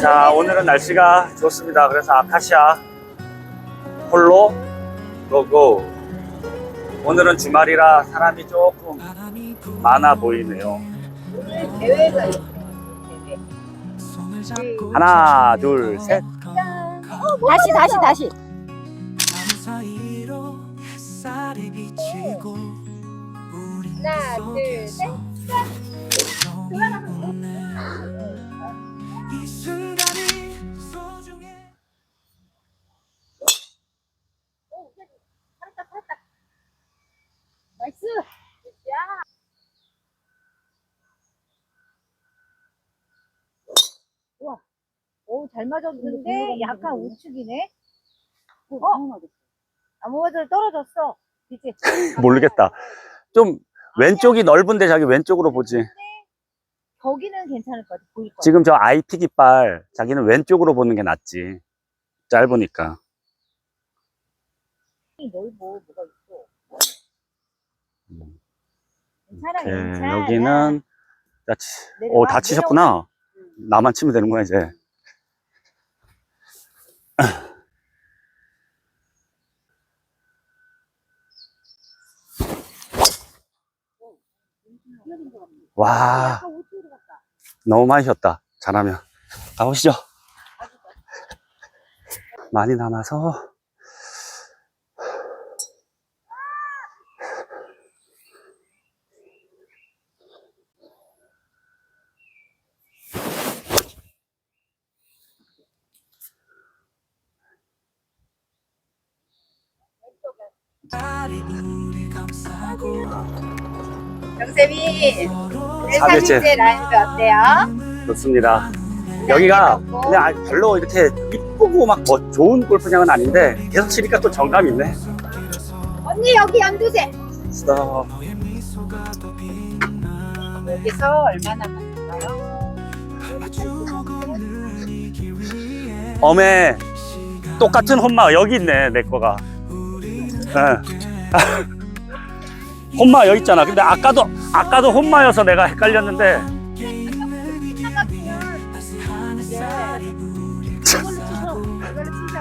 자, 오늘은 날씨가 좋습니다. 그래서 아카시아 홀로 고고. 오늘은 주말이라 사람이 조금 많아 보이네요. 대회가. 하나, 둘, 셋. 다시 다시 다시. 하나 둘 셋. 나이스. 야. 우와. 오, 잘 맞았는데 약간 우측이네. 어? 아무 맞아도 떨어졌어. 그치? 모르겠다. 좀 왼쪽이 넓은데 자기 왼쪽으로 보지. 거기는 괜찮을 것 같아. 보일 것 같아. 지금 저 IT 깃발 자기는 왼쪽으로 보는 게 낫지. 짧으니까. 넓어. 뭐가 있어. 음. 괜찮아, 네, 괜찮아. 여기는 자, 치- 내려와, 오, 다 치셨구나. 나만 치면 되는 거야, 이제. 와. 너무 많이 쉬었다. 잘하면. 가보시죠. 많이 남아서. 정쌤이 내 사일째. 사진제 라인도 어때요? 좋습니다. 여기가 그냥 아- 별로 이렇게 이쁘고 막 뭐 좋은 골프장은 아닌데 계속 치니까 또 정감 있네. 언니 여기 연두색. 스톱. 여기서 얼마나 받을까요? 엄에 똑같은 홈마 여기 있네 내 거가. 예. 홈마 여기 있잖아. 근데 아까도 아까도 홈마여서 내가 헷갈렸는데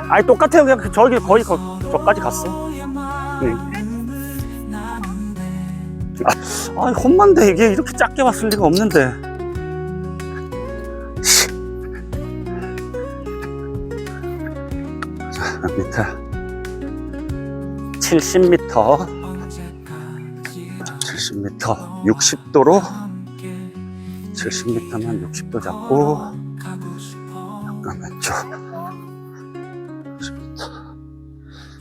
아니 똑같아요. 그냥 그 저기 거의 거, 저까지 갔어. 응. 아, 아 홈마인데 이게 이렇게 작게 왔을 리가 없는데. 자, 밑에 70m 70m 60도로 70m면 60도 잡고 약간 왼쪽. 60m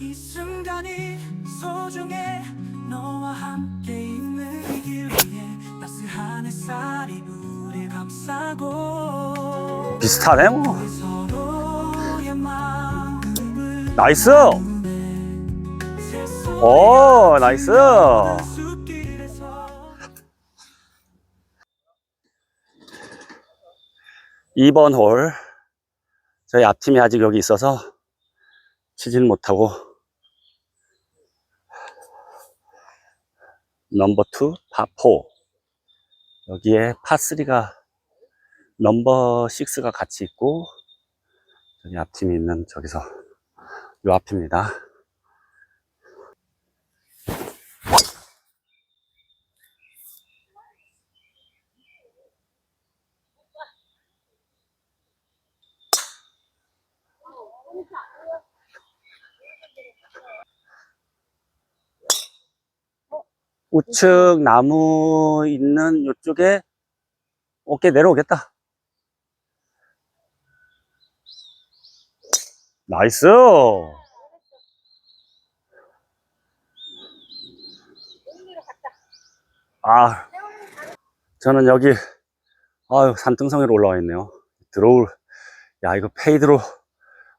이 순간이 소중해 너와 함께 있는 이길 위해 따스한 햇살이 우릴 감싸고 비슷하네 뭐. 나이스! 오 나이스 2번 홀 저희 앞팀이 아직 여기 있어서 치지는 못하고 넘버 2 파4 여기에 파3가 넘버 6가 같이 있고 저기 앞팀이 있는 저기서 요 앞입니다 우측 나무 있는 이쪽에 어깨 내려오겠다. 나이스. 아, 저는 여기 아유 산등성 위로 올라와 있네요. 들어올 야 이거 페이드로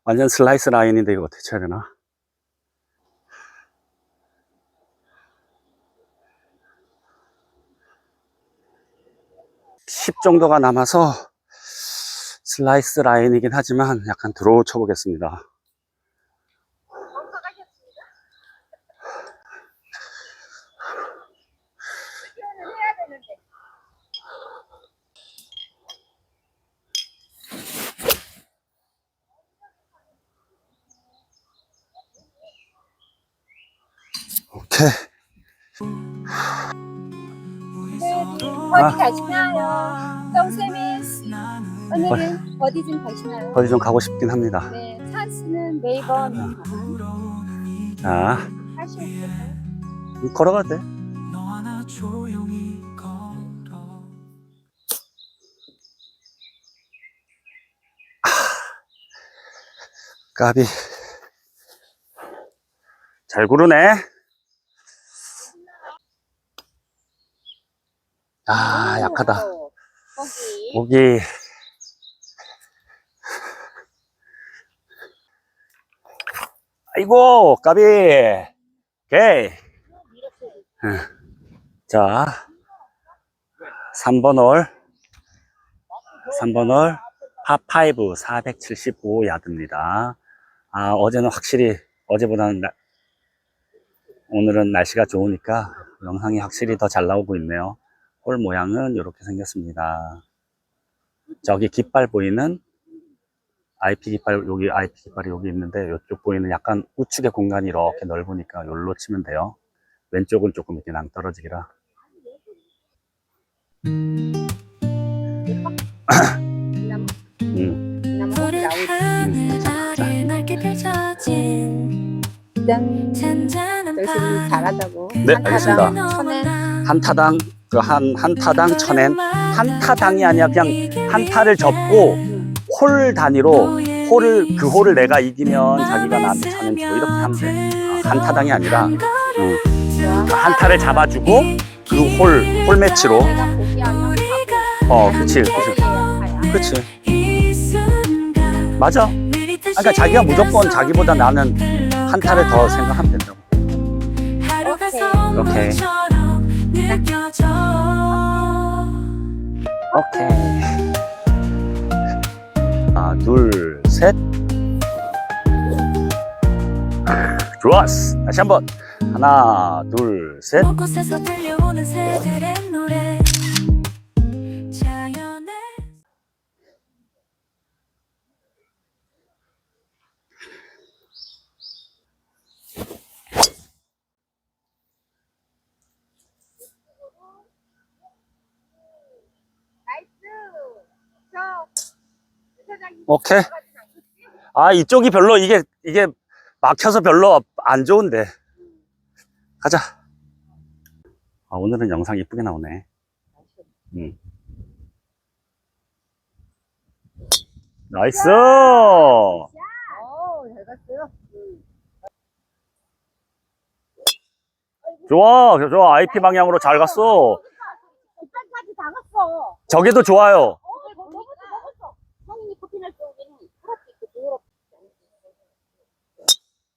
완전 슬라이스 라인인데 이거 어떻게 쳐야 되나? 10 정도가 남아서 슬라이스 라인이긴 하지만 약간 드로우 쳐보겠습니다. 오케이. 어디 가시나요? 정세민 오늘은 어디 좀 가시나요? 어디 좀 가고 싶긴 합니다. 네, 찬스는 매번 자, 하시고 걸어가도 돼. 걸어 까비. 잘 구르네. 거기 목이. 아이고, 까비. 오케이. 응. 자, 3번 홀. 3번 홀. 파5 475야드입니다. 아, 어제는 확실히, 어제보다는 나- 오늘은 날씨가 좋으니까 영상이 확실히 더 잘 나오고 있네요. 홀 모양은 이렇게 생겼습니다. 저기 깃발 보이는 IP 깃발, 여기 IP 깃발이 여기 있는데 이쪽 보이는 약간 우측의 공간이 이렇게 넓으니까 여기로 치면 돼요. 왼쪽은 조금 이렇게 낭떨어지기라. 음, 일단 열심히 잘하자고 네, 알겠습니다. 천엔 한 타당, 그 한, 한 타당 천엔, 한 타당이 아니라 그냥 한 타를 접고 홀 단위로 홀을, 그 홀을 내가 이기면 자기가 나한테 천엔 주고 이렇게 하면 돼. 아, 한 타당이 아니라, 음, 한 타를 잡아주고 그 홀, 홀 매치로. 어, 그치, 그치. 그치. 맞아. 그러니까 자기가 무조건 자기보다 나는 한 타를 더 생각하면 된다고. 오케이. 오케이. 느껴져 오케이. 하나, 둘, 셋. 좋았어. 다시 한 번. 하나, 둘, 셋. 곳곳에서 들려오는 새들의 오케이. 아, 이쪽이 별로, 이게, 이게 막혀서 별로 안 좋은데. 가자. 아, 오늘은 영상 이쁘게 나오네. 음. 나이스! 좋아, 좋아. IP 방향으로 잘 갔어 저기도 좋아요. 어 먹었어 먹었어 형님이 커피 날 쪽에는 그렇게 있고 그렇게 자 굿샷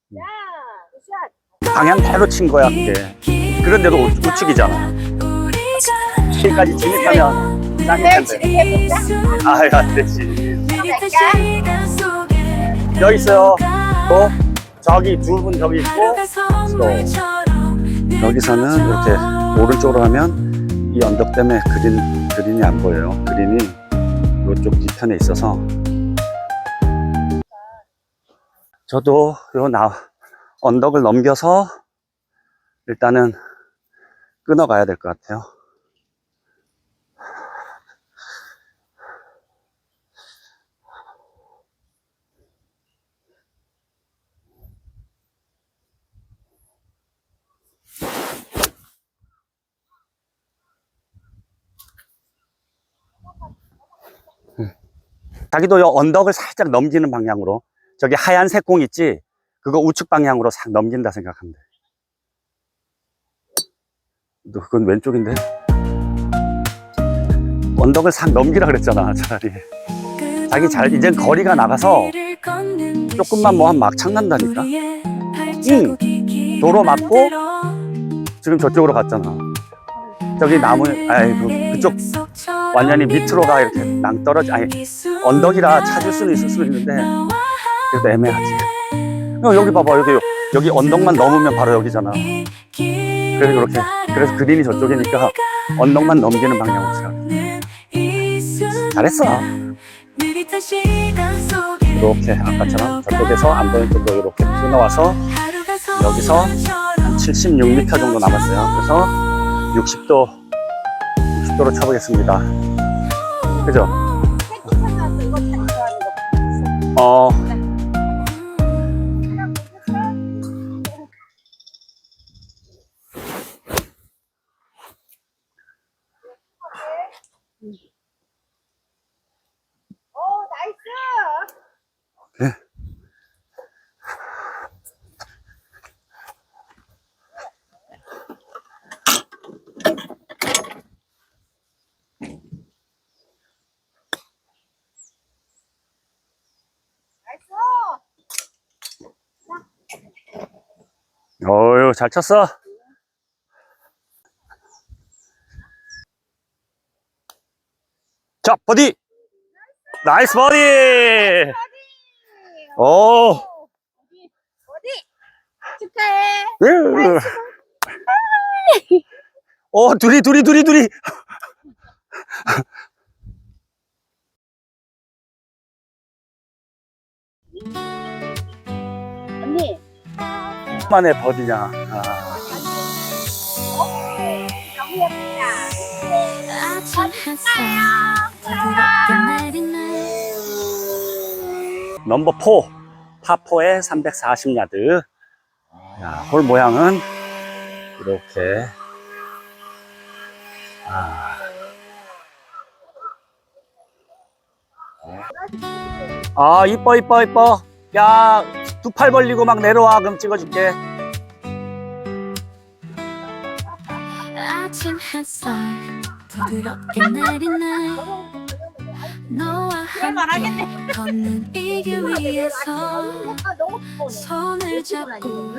방향대로 친 거야, 그게. 그런데도 우- 우측이잖아. 여기까지 진입하면 짱일 네 텐데. 진입해보자 아유, 안 되지. 여기 있어요. 또, 저기 두 분 저기 있고, 선물처럼 여기서는 이렇게 오른쪽으로 하면 이 언덕 때문에 그린, 그린이 안 보여요. 그린이 이쪽 뒤편에 있어서. 저도 요 나, 언덕을 넘겨서 일단은 끊어가야 될 것 같아요. 자기도 요 언덕을 살짝 넘기는 방향으로 저기 하얀색 공 있지? 그거 우측 방향으로 싹 넘긴다 생각하면 돼. 너 그건 왼쪽인데? 언덕을 싹 넘기라 그랬잖아, 차라리. 자기 잘, 이젠 거리가 나가서 조금만 뭐 한 막창 난다니까? 응. 도로 맞고 지금 저쪽으로 갔잖아. 저기 나무, 아이, 그, 그쪽 완전히 밑으로 가 이렇게 낭떨어지 아니 언덕이라 찾을 수는 있을 수 있는데 그래도 애매하지. 어, 여기 봐봐 여기 여기 언덕만 넘으면 바로 여기잖아. 그래서 그렇게 그래서 그린이 저쪽이니까 언덕만 넘기는 방향으로 치라. 잘했어. 이렇게 아까처럼 저쪽에서 안 보이는 쪽으로 이렇게 튀어나와서 여기서 한 76m 정도 남았어요. 그래서 60도 60도로 쳐보겠습니다. 그죠? 찾아왔어. 이거 타기 좋아하는 거. 어 오, 나이스! 네. 나이스! 어유 잘 쳤어. 자 버디 나이스 버디. 오. 어디? 축하해. 으. 어 둘이 둘이 둘이 둘이. 언니. 만에 버디냐. 아. 넘버 4 파4에 340야드 야, 홀 모양은 이렇게 아. 아 이뻐 이뻐 이뻐 야 두 팔 벌리고 막 내려와. 그럼 찍어줄게. 아침 햇살 부드럽게 내리는 너와 함께 걷는 이 예뻐. 손을 잡고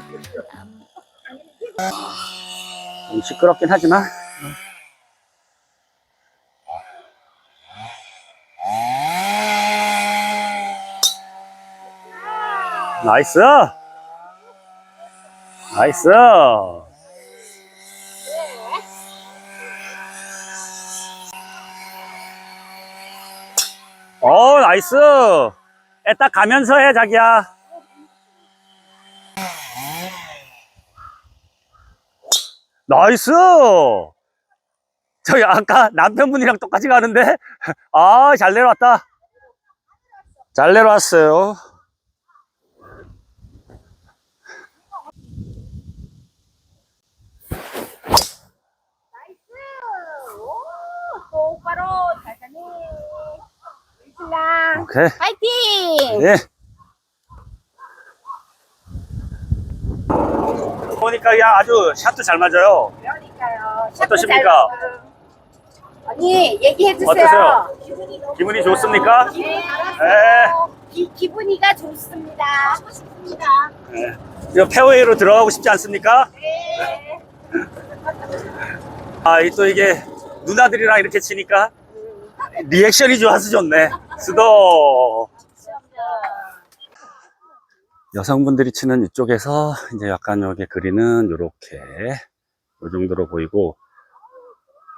좀 시끄럽긴 하지만 나이스. 나이스. 어 나이스. 에딱 가면서 해 자기야. 나이스. 저기 아까 남편분이랑 똑같이 가는데? 아 잘 내려왔다. 잘 내려왔어요 오, 똑바로 잘 가네. 일신랑 오케이 파이팅! 예. 보니까 그냥 아주 샷도 잘 맞아요 그러니까요. 어떠십니까? 언니 얘기해 주세요. 어떠세요? 기분이. 좋습니까? 네. 네. 기, 기분이가 좋습니다. 하고 싶습니다. 예. 이거 페어웨이로 들어가고 싶지 않습니까? 네. 아, 이또 이게 누나들이랑 이렇게 치니까 리액션이 좋아서 좋네. 수도. 여성분들이 치는 이쪽에서 이제 약간 여기 그리는 요렇게 요 정도로 보이고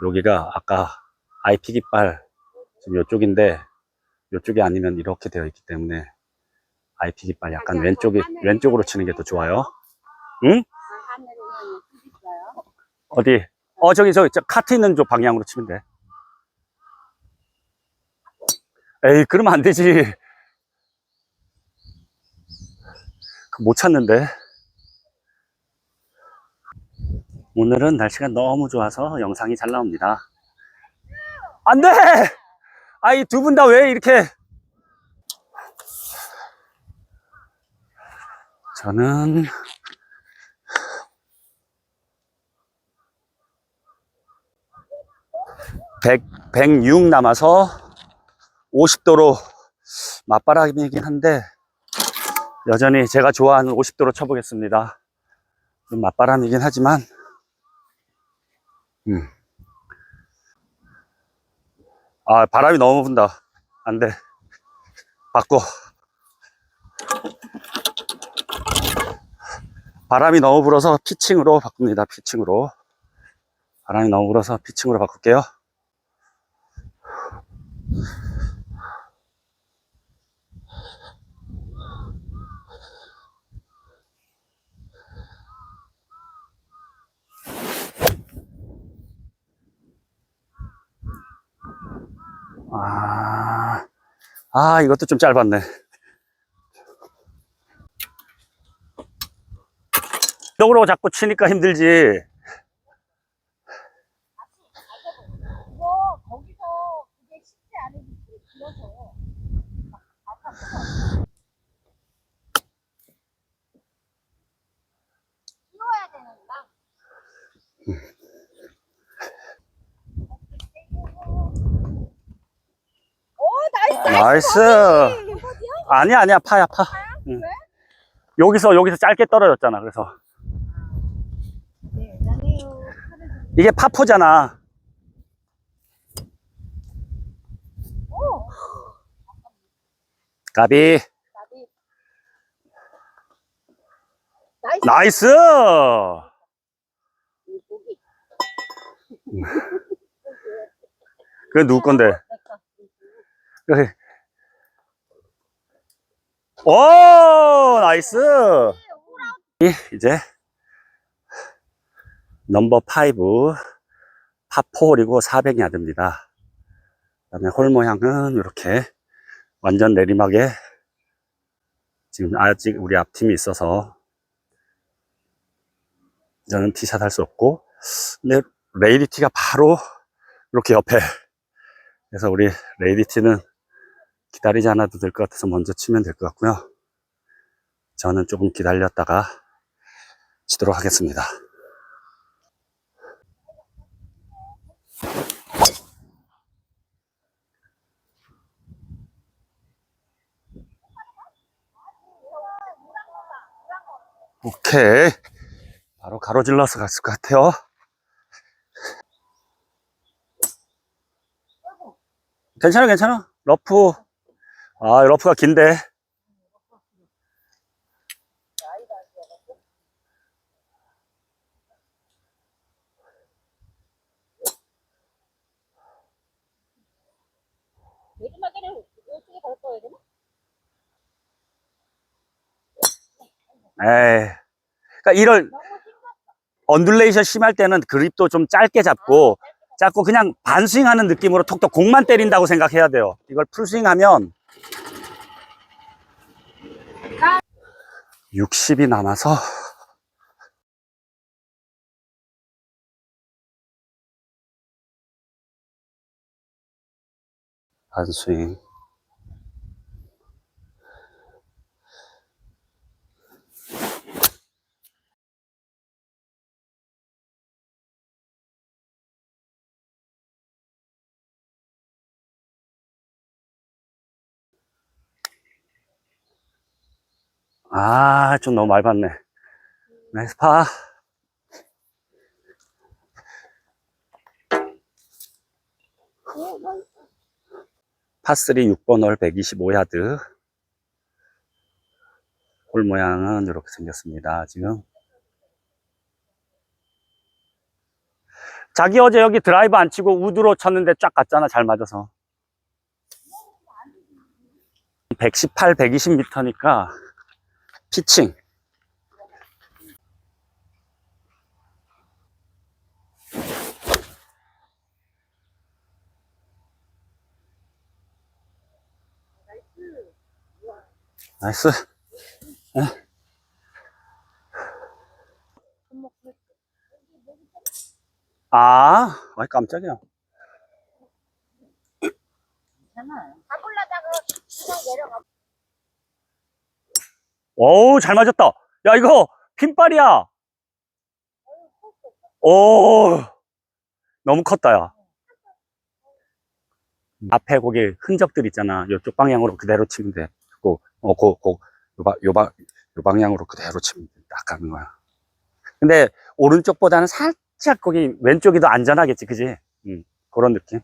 여기가 아까 IP 깃발 지금 요쪽인데 요쪽이 아니면 이렇게 되어 있기 때문에 IP 깃발 약간 왼쪽이 왼쪽으로 치는 게 더 좋아요. 응? 아, 있어요. 어디? 어, 저기, 저기, 저 카트 있는 쪽 방향으로 치면 돼. 에이, 그러면 안 되지. 그못 찾는데. 오늘은 날씨가 너무 좋아서 영상이 잘 나옵니다. 안 돼! 아이, 두 분 다 왜 이렇게. 저는 백106 남아서 50도로 맞바람이긴 한데 여전히 제가 좋아하는 50도로 쳐보겠습니다. 좀 맞바람이긴 하지만 음. 아, 바람이 너무 분다. 안 돼. 바꿔. 바람이 너무 불어서 피칭으로 바꿉니다. 피칭으로. 바람이 너무 불어서 피칭으로 바꿀게요. 아, 아, 이것도 좀 짧았네. 쪽으로 자꾸 치니까 힘들지. 이거 거기서 그게 쉽지 않은 게 길어서. 되는구나. 오, 나이스! 아니야, 아니야, 파야, 파. 응. 왜? 여기서, 여기서 짧게 떨어졌잖아, 그래서. 네, 대단해요. 이게 파포잖아. 가비. 나비. 나이스! 나이스! 그게 누구 건데? 그래. 오, 나이스! 이, 이제, 넘버 5, 파4홀이고 400야드입니다. 그 다음에 홀 모양은 이렇게 완전 내리막에 지금 아직 우리 앞팀이 있어서 저는 티샷 할 수 없고, 근데 레이디티가 바로 이렇게 옆에. 그래서 우리 레이디티는 기다리지 않아도 될 것 같아서 먼저 치면 될 것 같고요. 저는 조금 기다렸다가 치도록 하겠습니다. 오케이. 바로 가로질러서 갔을 것 같아요. 괜찮아, 괜찮아. 러프. 아, 러프가 긴데. 내리막에는 이쪽에 갈 거야 되나? 에이. 그러니까 힘들어. 언듈레이션 심할 때는 그립도 좀 짧게 잡고 잡고 그냥 반스윙 하는 느낌으로 톡톡 공만 때린다고 생각해야 돼요. 이걸 풀스윙 하면 60이 남아서 반스윙 아, 좀 너무 맑았네. 나이스 파. 파3 6번 홀 125야드. 홀 모양은 이렇게 생겼습니다. 지금. 자기 어제 여기 드라이브 안 치고 우드로 쳤는데 쫙 갔잖아. 잘 맞아서. 118, 120m니까 피칭. 나이스. 예. 아, 아이 깜짝이야. 가볼라다가 그냥 내려가. 어우, 잘 맞았다. 야, 이거 핀발이야. 오, 너무 컸다, 야. 앞에 거기 흔적들 있잖아. 이쪽 방향으로 그대로 치면 돼. 그, 어, 그, 그, 요, 방- 요, 방- 요 방향으로 그대로 치면 돼. 딱 가는 거야. 근데 오른쪽보다는 살짝 거기 왼쪽이 더 안전하겠지, 그지? 응, 그런 느낌.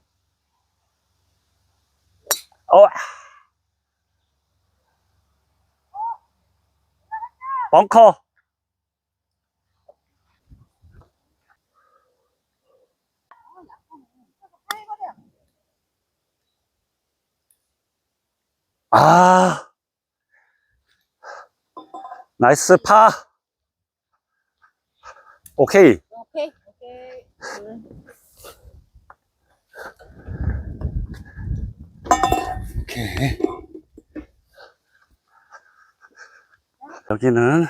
어. 벙커. 아. 나이스 파. 오케이. 오케이. 오케이. 오케이. 여기는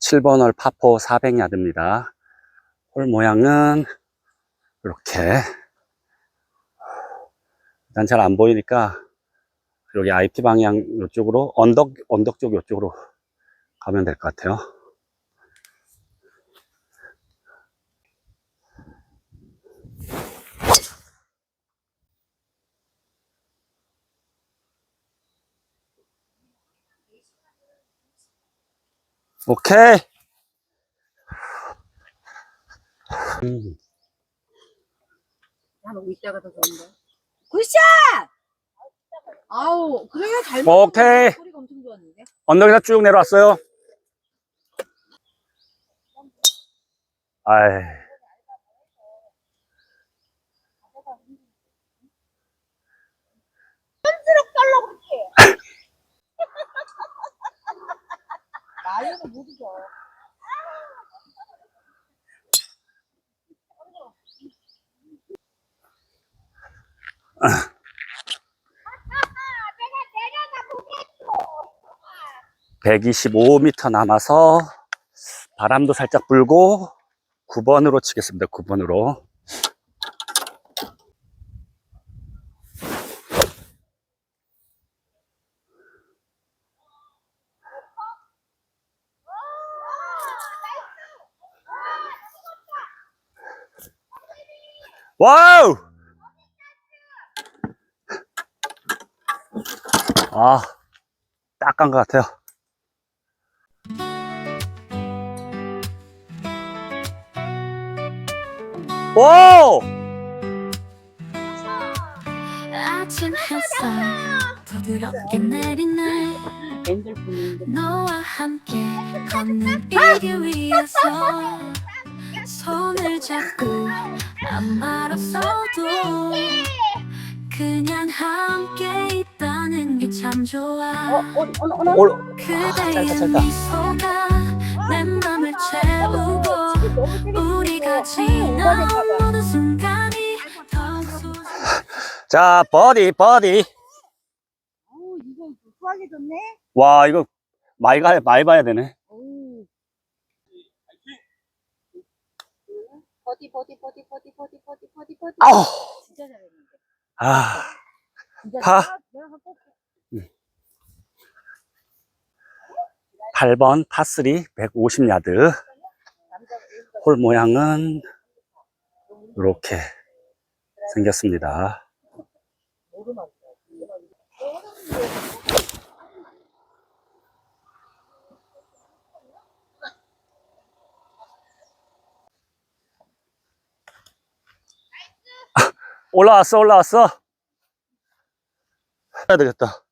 7번 홀 파포 400야드입니다. 홀 모양은 이렇게 일단 잘 안 보이니까 여기 IP 방향 이쪽으로 언덕 언덕 쪽 이쪽으로 가면 될 것 같아요. 오케이. 음, 더 좋은데. 굿샷! 아우, 그래요, 잘 오케이. 소리가 엄청 좋았는데. 언덕에서 쭉 내려왔어요. 아이. 나이는 모르죠. 백 125m 남아서 바람도 살짝 불고 9번으로 치겠습니다. 9번으로. 와우! 아, 딱 간 것 같아요. 오! 아침 햇살 부드럽게 내린 날. 너와 함께 걷는 이길 위에서 손을 잡고 안 말없어도 그냥 함께 있다는 게 참 좋아 어, 어, 어, 어, 어. 올, 그대의 짧다, 짧다. 미소가 내 맘을 채우고 우리가 지나온. 모든 순간이 더욱 소중해 자, 버디, 버디. 어우, 이거 수하게 좋네. 와, 이거 많이 가, 많이 봐야 되네. 어우. 버디, 버디, 버디, 버디, 버디, 버디, 버디, 버디. 아우, 진짜 잘했는데. 아, 파. 잘했어. 내가 갖고 올게. 8번 파3 150야드. 홀 모양은 이렇게 생겼습니다. 올라왔어, 올라왔어. 해야 되겠다.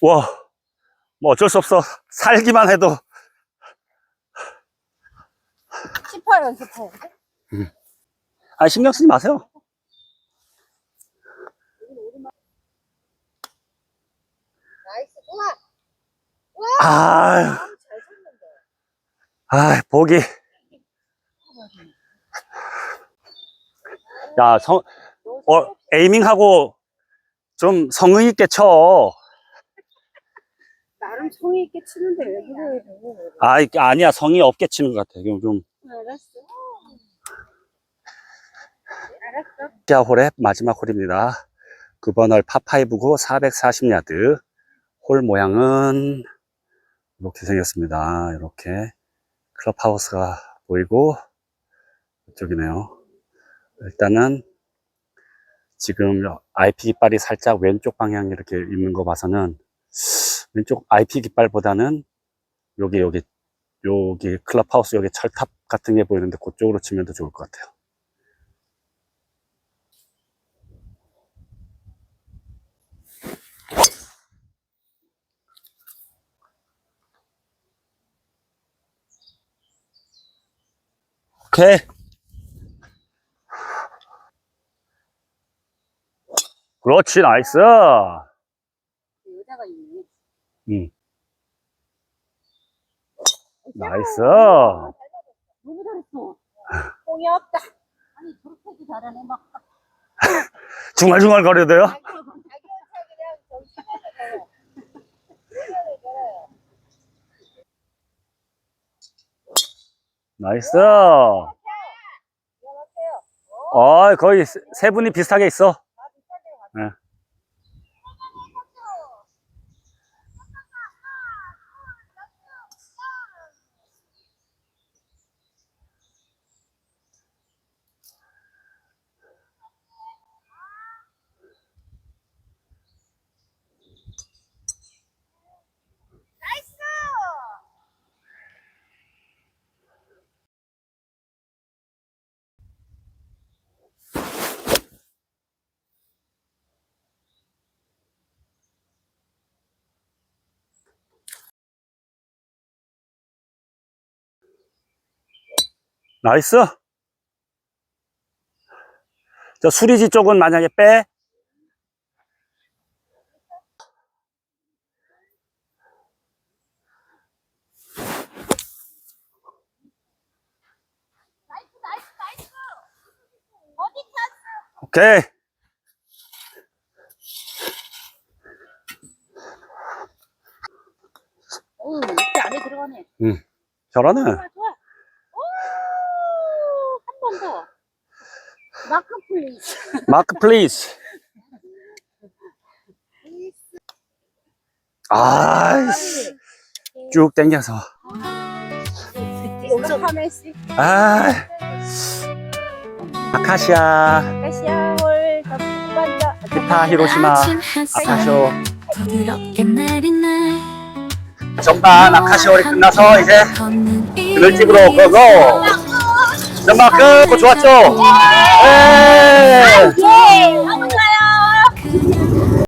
와, 뭐 어쩔 수 없어. 살기만 해도. 스파 연습해야 돼? 아, 신경 쓰지 마세요. 나이스, 좋아. 아, 잘 쳤는데. 아, 보기. 야, 성, 어, 에이밍하고 좀 성의 있게 쳐. 나름 성의 있게 치는데 왜 그래? 아, 아니야. 성의 없게 치는 것 같아. 이거 좀. 알았어. 알았어. 홀의 마지막 홀입니다. 9번 홀 파5구 440야드. 홀 모양은 이렇게 생겼습니다. 이렇게 클럽하우스가 보이고 이쪽이네요. 일단은 지금 IP 깃발이 살짝 왼쪽 방향 이렇게 있는 거 봐서는 왼쪽 IP 깃발보다는 여기 여기 여기 클럽하우스 여기 철탑 같은 게 보이는데 그쪽으로 치면 더 좋을 것 같아요. 오케이. 그렇지, 나이스. 여자가 있네. 응. 나이스. 너무 잘했어. 공이 없다. 아니 저렇게도 잘하네 막. 중얼중얼 거려도 돼요? 나이스. 어, 거의 세- 세 분이 비슷하게 있어. 네. 나이스. 저 수리지 쪽은 만약에 빼. 오케이. 오 이렇게 안에 들어가네. 잘하네. 좋아 좋아. 오한 번 더. 마크 플리즈. 마크 플리즈. 아이씨. 쭉 당겨서. 아. 아카시아, 홀 감사합니다. 기타 히로시마, 아카쇼. 부드럽게 내린 날 전반 아카시올이 끝나서 이제 그늘집으로 고고. 전반 끝. 좋았죠? Yeah. Oh,